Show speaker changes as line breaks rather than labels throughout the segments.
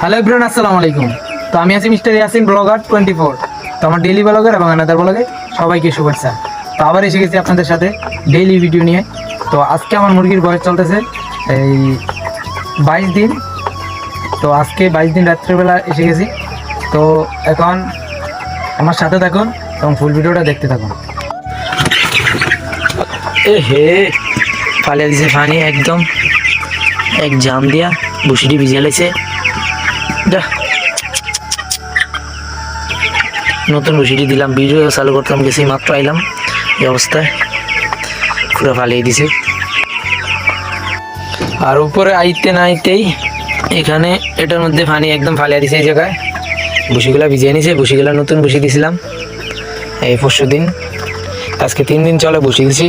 Hello Ibran আসসালামু আলাইকুম। তো আমি আছি mister Yasin, blogger twenty four. তো আমার ডেইলি ব্লগার এবং আনাদার ব্লগে সবাইকে শুভেচ্ছা। তো আবার এসে গেছি আপনাদের সাথে ডেইলি ভিডিও নিয়ে। তো আজকে আমার মুরগির বয়স চলতেছে এই বাইশ দিন। তো আজকে বাইশ দিন রাত্রেবেলা এসে গেছি। তো এখন আমার সাথে থাকুন এবং ফুল ভিডিওটা দেখতে থাকুন।
এ হে ফালিয়ে দিছে পানি একদম। এক জাম দিয়া বসিটি ভিজে লাইছে নতুন বসিটি দিলাম ভিডিও চালু করতাম, গেছি মাত্র আইলাম, এই অবস্থায়। পুরো ফালিয়ে দিছে। আর উপরে আইতে না আইতেই এখানে এটার মধ্যে পানি একদম ফালিয়ে দিছে এই জায়গায়। বসিগুলা ভিজিয়ে নিছে, বসিগুলা নতুন বসি দিছিলাম। এই পরশু দিন, আজকে তিন দিন চলে বসে দিছি।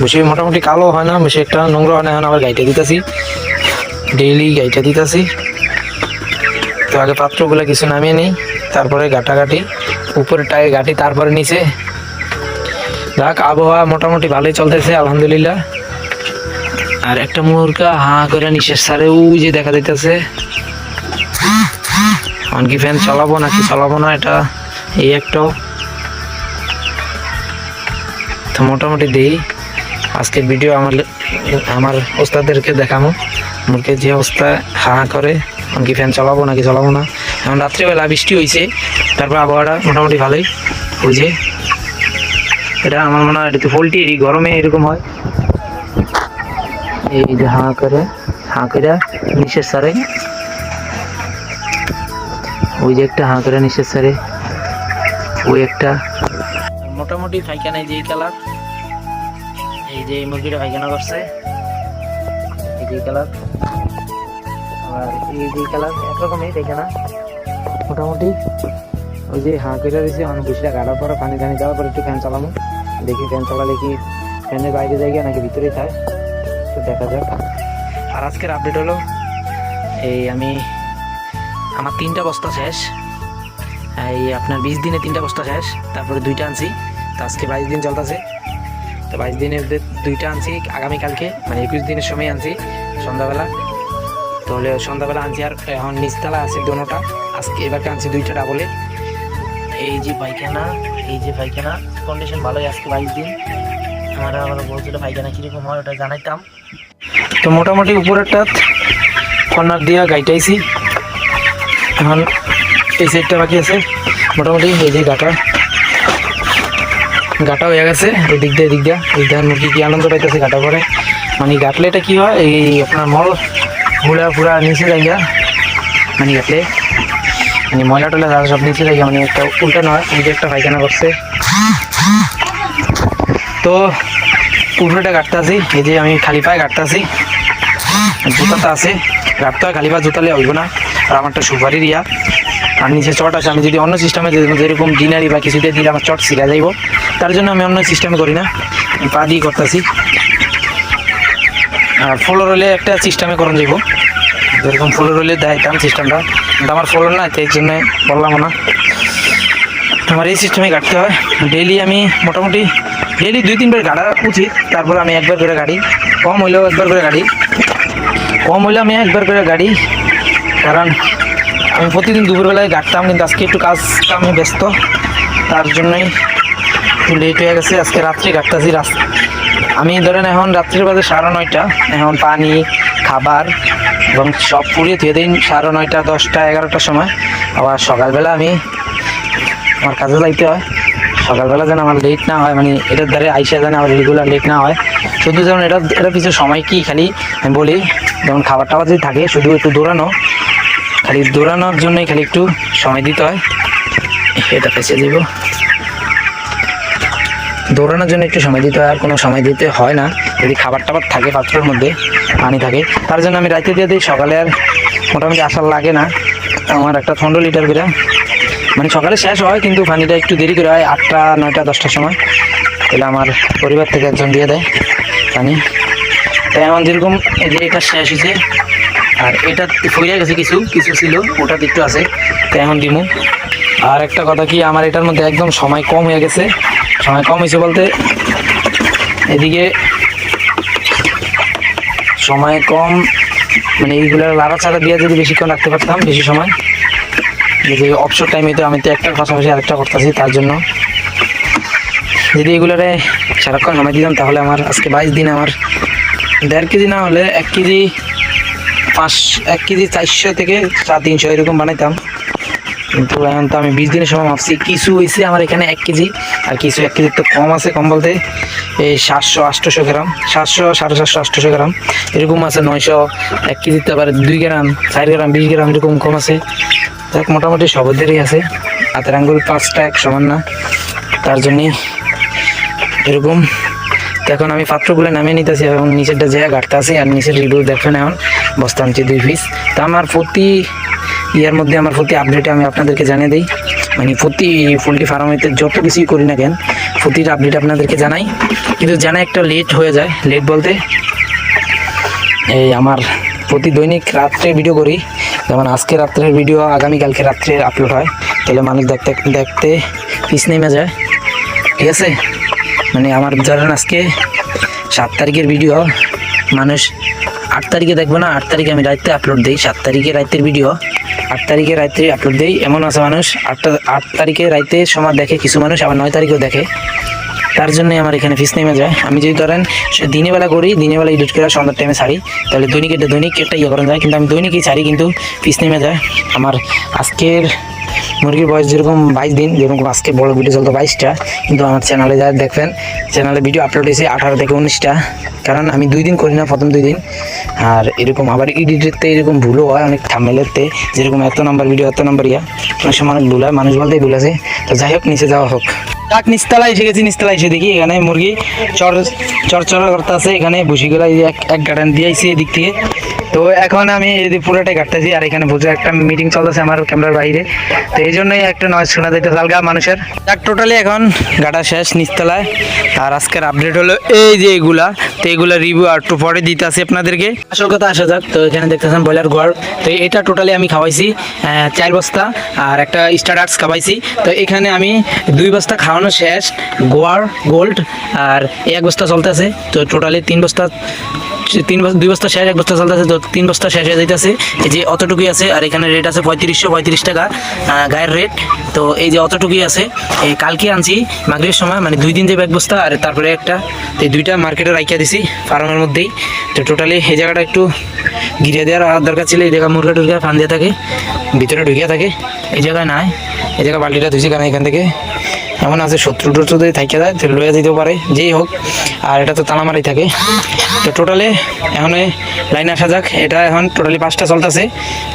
বসে মোটামুটি কালো হয় না বেশি একটা নোংরা হয় না, এখন আবার গাইটা দিতেছি। ডেইলি গাইটা দিতেছি। তো আগে পাত্রগুলো কিছু নামিয়ে নিই, তারপরে গাটাগাটি উপরে টায়ে গাটি তারপরে নিচে। যাক, আবহাওয়া মোটামুটি ভালোই চলতেছে, আলহামদুলিল্লাহ। আর একটা মুরগা হা করে নিঃশ্বাস সারে ওই যে দেখা যাইতেছে। কি ফ্যান চালাবো নাকি চালাবো না, এটা এই একটাও। তো মোটামুটি দিই, আজকের ভিডিও আমার আমার ওস্তাদেরকে দেখামো। মুরগির যে অবস্থা, হা হা করে কি ফ্যান চালাবো নাকি চালাবো না? এখন রাত্রিবেলা বৃষ্টি হয়েছে তারপর আবহাওয়াটা মোটামুটি ভালোই। যে, এটা আমার মনে হয় এটা তো পোলট্রি গরমে এরকম হয়। এই যে হাঁ করে, হা করে নিঃশ্বাস সারে। ওই যে একটা হা করে নিঃশ্বাস সারে। ওই একটা। মোটামুটি পায়খানায় যেই কালার, এই যে মুরগিটা পায়খানা করছে। এই যে কালার। আর এই যে কালার একরকমই পায়খানা মোটামুটি ওই যে হাঁ কেটে দিয়েছে, অনেক বেশিটা গাড়ার পরে পানি টানি দেওয়ার পরে একটু ফ্যান চালাবো দেখি ফ্যান চালালে কি ফ্যানের বাইরে জায়গা নাকি ভিতরেই থাকে? তো দেখা যাক। আর আজকের আপডেট হলো, এই আমি, আমার তিনটা বস্তা শেষ। এই আপনার বিশ দিনে তিনটা বস্তা শেষ, তারপরে দুইটা আনছি। তো আজকে বাইশ দিন চলতেছে। তো বাইশ দিনের দুইটা আনছি, আগামীকালকে মানে একুশ দিনের সময় আনছি, সন্ধ্যাবেলা। তাহলে সন্ধ্যাবেলা আনছি আর এখন নিচতলা আছে দোনোটা। আজকে এবারকে আনছি দুইটা ডাবলে এই যে পায়খানা, এই যে পায়খানা কন্ডিশন ভালোই আজকে বাইশ দিন। আমার আবার বলছিল পায়খানা কীরকম হয় ওটা জানাইতাম। তো মোটামুটি উপরেরটা কর্নার দিয়া গাইটাইছি। এখন এই সাইডটা বাকি আছে। মোটামুটি এই যে গাটা। গাটা হয়ে গেছে ওই দিক দিয়ে দিক দিয়ে। এই দিয়ে মুরগি কি আনন্দ পাইতেছে গাটা পরে। মানে গাটলে এটা কি হয়, এই আপনার মল গুলা পুরা নিচে যাইয়া মানে গাটলে মানে ময়লা টয়লা যা সব নিচে যাইয়া মানে একটা উল্টা নয় যে একটা পায়খানা করছে তো উপরেটা গাটতে আছি, এই যে আমি খালি পায়ে গাটতে আছি। জুতাটা আছে কাটতে হয় খালি পা জুতালে হইব না। আর আমারটা সুপারি দিয়া। আর নিচে চট আছে, আমি যদি অন্য সিস্টেমে যেরকম ডিনারি বা কিছুতে দিলে আমার চট সিরা যাইব। তার জন্য আমি অন্য সিস্টেমে করি না। পা দিয়ে করতেছি। আর ফ্লোর হলে একটা সিস্টেমে করন যাইব। যেরকম ফ্লোর হলে দেখাইতাম সিস্টেমটা। কিন্তু আমার ফ্লোর না তাই জন্য বললাম না। আমার এই সিস্টেমে কাটতে হয়। ডেইলি আমি মোটামুটি ডেলি দুই তিনবার গাড়া উচিত তারপর আমি একবার করে গাড়ি। কম হইলেও একবার করে গাড়ি। কম হইলে আমি একবার করে গাড়ি। কারণ আমি প্রতিদিন দুপুরবেলায় গাড়তাম, কিন্তু আজকে একটু কাজ আমি ব্যস্ত। তার জন্যই লেট হয়ে গেছে। আজকে রাত্রে গাড়তাছি রাস্তা আমি ধরেন এখন রাত্রির বাজে সাড়ে নয়টা, এখন পানি, খাবার এবং সব পুড়িয়ে ধুয়ে দিন সাড়ে নয়টা, দশটা, এগারোটার সময়। আবার সকালবেলা আমি আমার কাজে যাইতে হয়। সকালবেলা যেন আমার লেট না হয় মানে এটার দ্বারা আইসা যেন আমার রেগুলার লেট না হয়। শুধু যেমন এটা এটা কিছু সময় কি খালি আমি বলি, যেমন খাবার টাবার যদি থাকে, শুধু একটু দৌড়ানো। খালি দৌড়ানোর জন্যই খালি একটু সময় দিতে হয়। এটা পেছে দিব দৌড়ানোর জন্য একটু সময় দিতে হয়, আর কোনো সময় দিতে হয় না। যদি খাবার টাবার থাকে, পাত্রের মধ্যে পানি থাকে, তার জন্য আমি রাইতে দিয়ে দিই। সকালে আর মোটামুটি আসার লাগে না। আমার একটা পনেরো লিটার করে মানে সকালে শেষ হয়, কিন্তু পানিটা একটু দেরি করে হয়, আটটা, নয়টা, দশটার সময়। তাহলে আমার পরিবার থেকে একজন দিয়ে দেয় পানি। তাই আমার যেরকম এই যে এটা শেষ হয়েছে, আর এটা ফইরা গেছে কিছু কিছু ছিল, ওটা একটু আছে। তাই এখন দিমু আর একটা কথা কি, আমার এটার মধ্যে একদম সময় কম হয়ে গেছে। সময় কম হয়েছে বলতে, এদিকে সময় কম মানে এইগুলো লাড়া ছাড়া দিয়ে যদি বেশিক্ষণ রাখতে পারতাম, বেশি সময়। এই যে অবসর টাইমে তো আমি তো একটার পাশাপাশি আরেকটা করতেছি, তার জন্য। যদি এগুলোরে সারাক্ষণ সময় দিতাম, তাহলে আমার আজকে বাইশ দিন আমার, দেড় কেজি না হলে এক কেজি পাঁচ, এক কেজি চারশো থেকে সাড়ে তিনশো এরকম বানাইতাম। কিন্তু এখন তো আমি বিশ দিনের সময় ভাবছি, কিছু হয়েছে আমার এখানে এক কেজি, আর কিছু এক কেজির তো কম আছে কম বলতে, এই সাতশো আটশোশো গ্রাম, সাতশো, সাড়ে সাতশো আটশোশো গ্রাম, এরকম আছে নয়শো, এক কেজির তো আবার দুই গ্রাম, চার গ্রাম, বিশ গ্রাম এরকম কম আছে। দেখ মোটামুটি সবদেরই আছে, হাতের আঙ্গুল পাঁচটা এক সমান না, তার জন্যে এরকম। এখন আমি পাত্রগুলো নামিয়ে নিতেছি এবং নিচেরটা যে গাড়তে আছে, আর নিচের রিভিউ দেখবেন এখন বস্তা আনছি দুই পিস তা আমার প্রতি ইয়ার মধ্যে আমার প্রতি আপডেটে আমি আপনাদেরকে জানিয়ে দিই। মানে প্রতি পোলট্রি ফার্মেতে যত কিছুই করি না কেন প্রতিটা আপডেট আপনাদেরকে জানাই। কিন্তু জানা একটা লেট হয়ে যায় লেট বলতে। এই আমার প্রতি দৈনিক রাত্রে ভিডিও করি। যেমন আজকে রাত্রের ভিডিও আগামীকালকে রাত্রে আপলোড হয়। তাহলে মানুষ দেখতে দেখতে পিস নেমে যায়। ঠিক আছে? মানে আমার ধরেন আজকে সাত তারিখের ভিডিও মানুষ আট তারিখে দেখব না? আট তারিখে আমি রাত্রে আপলোড দিই। সাত তারিখে রাতের ভিডিও আট তারিখে রাত্রে আপলোড দিই। এমন আছে মানুষ, আটটা, আট তারিখে রাইতে সময় দেখে কিছু মানুষ, আবার নয় তারিখেও দেখে। তার জন্যই আমার এখানে ফিস নেমে যায়। আমি যদি ধরেন দিনের বেলা করি দিনের বেলা এডিট করে সন্ধ্যার টাইমে ছাড়ি, তাহলে দৈনিক এটা দৈনিক একটা ইয়ে করা যায়। কিন্তু আমি দৈনিকই ছাড়ি, কিন্তু ফিস নেমে যায়। আমার আজকের মুরগির বয়স যেরকম বাইশ দিন, যেরকম আজকে বড় ভিডিও চলতো বাইশটা, কিন্তু আমার চ্যানেলে যা দেখবেন চ্যানেলে ভিডিও আপলোড হয়েছে আঠারো থেকে উনিশটা। কারণ আমি দুই দিন করি না প্রথম দুই দিন। আর এরকম আবার এডিটেরতে এরকম ভুলও হয়, অনেক থামেলেরতে যেরকম এত নাম্বার ভিডিও এত নাম্বার ইয়া। অনেক সময় অনেক ভুল হয়, মানুষ বলতেই ভুল আছে। তো যাই হোক, নিচে যাওয়া হোক। ডাক নিচতলায় এসে গেছি, নিচতলায় এসে দেখি, এখানে মুরগি চর চরচরা করতে আছে। এখানে যে এক এক গার্ডেন দিয়েছি এদিক থেকে তো এখন আমি পুরোটাই কাটতেছি, আর এখানে বুঝে একটা মিটিং চলতেছে আমার ক্যামেরার বাইরে। তো এই জন্যই একটা নয় শোনা যাইতে আলগা মানুষের। যাক টোটালি এখন গাটা শেষ, নিচতলায়। আর আজকের আপডেট হলো এই যে এগুলা। তো এগুলা রিভিউ আর একটু পরে দিতে আসি আপনাদেরকে। আসল কথা আসা যাক, তো এখানে দেখতেছেন ব্রয়লার ঘর। তো এটা টোটালি আমি খাওয়াইছি চার বস্তা, আর একটা স্টার্টার্স খাওয়াইছি। তো এখানে আমি দুই বস্তা খাওয়ানো শেষ, গোয়ার গোল্ড আর এক বস্তা চলতেছে। তো টোটালি তিন বস্তা তিন বস্তা দুই বস্তা শেষ, এক বস্তা চলতেছে। তো তিন বস্তা শেষ হয়ে যাইতেছে। এই যে অতটুকুই আছে, আর এখানে রেট আছে পঁয়ত্রিশশো পঁয়ত্রিশ টাকা গায়ের রেট তো এই যে অতটুকুই আছে এই কালকে আনছি, মাগরিবের সময় মানে দুই দিন যাবে এক বস্তা আর তারপরে একটা এই দুইটা মার্কেটে রাখিয়া দিছি, ফার্মের মধ্যেই। তো টোটালি এই জায়গাটা একটু ঘিরে দেওয়ার দরকার ছিল, এই জায়গা মুরগা টুরগা ফান দিয়ে থাকে, ভিতরে ঢুকিয়া থাকে। এই জায়গায় নাই, এই জায়গায় বাল্টিটা ধুইছি, কারণ এখান থেকে এমন আছে, শত্রু টত্রু যদি থাকে যায় তো লয়ে দিতেও পারে, যেই হোক। আর এটা তো তালামারি থাকে। তো টোটালে এখন লাইন আসা যাক। এটা এখন টোটালি পাঁচটা চলতেছে।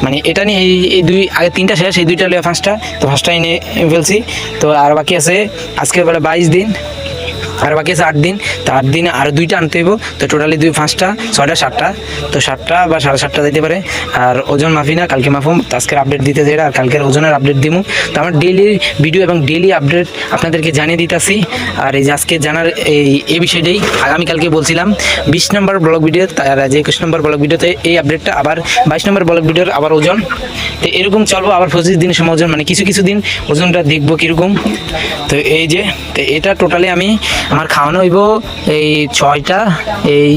মানে এটা নিয়ে এই এই দুই, আগে তিনটা শেষ, এই দুইটা লয়ে পাঁচটা। তো পাঁচটা এনে ফেলছি। তো আর বাকি আছে, আজকের বেলা বাইশ দিন। আর বাকি আছে আট দিন। তো আট দিনে আরও দুইটা আনতে হইব। তো টোটালি দুই পাঁচটা, ছয়টা, সাতটা। তো সাতটা বা সাড়ে সাতটা দিতে পারে। আর ওজন মাফি না, কালকে মাফুম। আজকের আপডেট দিতে যাই আর কালকের ওজনের আপডেট দিব তো আমার ডেইলি ভিডিও এবং ডেইলি আপডেট আপনাদেরকে জানিয়ে দিতেছি। আর এই যে আজকে জানার এই এই বিষয়টাই আগামীকালকে বলছিলাম, বিশ নম্বর ব্লগ ভিডিও আর যে একুশ নম্বর ব্লগ ভিডিওতে এই আপডেটটা আবার, বাইশ নম্বর ব্লগ ভিডিওর আবার ওজন। তো এরকম চলবো, আবার পঁচিশ দিনের সময় ওজন মানে কিছু কিছু দিন ওজনটা দেখব কীরকম। তো এই যে, তো এটা টোটালি আমি আমার খাওয়ানো হইব এই ছয়টা, এই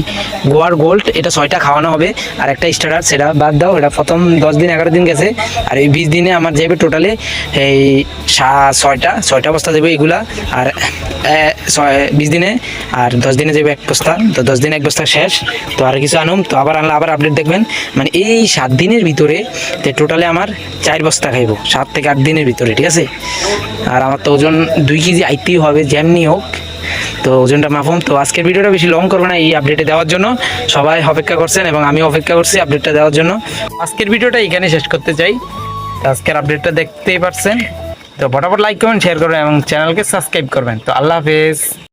গোয়ার গোল্ড, এটা ছয়টা খাওয়ানো হবে। আর একটা স্টার্টার সেটা বাদ দাও, এটা প্রথম দশ দিন, এগারো দিন গেছে। আর এই বিশ দিনে আমার যাবে টোটালে এই ছয়টা ছয়টা বস্তা দেবে এগুলা। আর বিশ দিনে, আর দশ দিনে যাবে এক বস্তা। তো দশ দিনে এক বস্তা শেষ। তো আর কিছু আনুম, তো আবার আনলে আবার আপডেট দেখবেন। মানে এই সাত দিনের ভিতরে তো টোটালে আমার চার বস্তা খাইব, সাত থেকে আট দিনের ভিতরে, ঠিক আছে? আর আমার তো ওজন দুই কেজি আইতেই হবে, যেমনি হোক। তো ওজনটা মাফুম তো আজকের ভিডিওটা বেশি লং করব না, এই আপডেটে দেওয়ার জন্য। সবাই অপেক্ষা করছেন এবং আমি অপেক্ষা করছি আপডেটটা দেওয়ার জন্য। আজকের ভিডিওটা এখানে শেষ করতে চাই। আজকের আপডেটটা দেখতেই পারছেন। তো ফটাফট লাইক করবেন শেয়ার করবেন এবং চ্যানেলকে সাবস্ক্রাইব করবেন। তো আল্লাহ হাফেজ।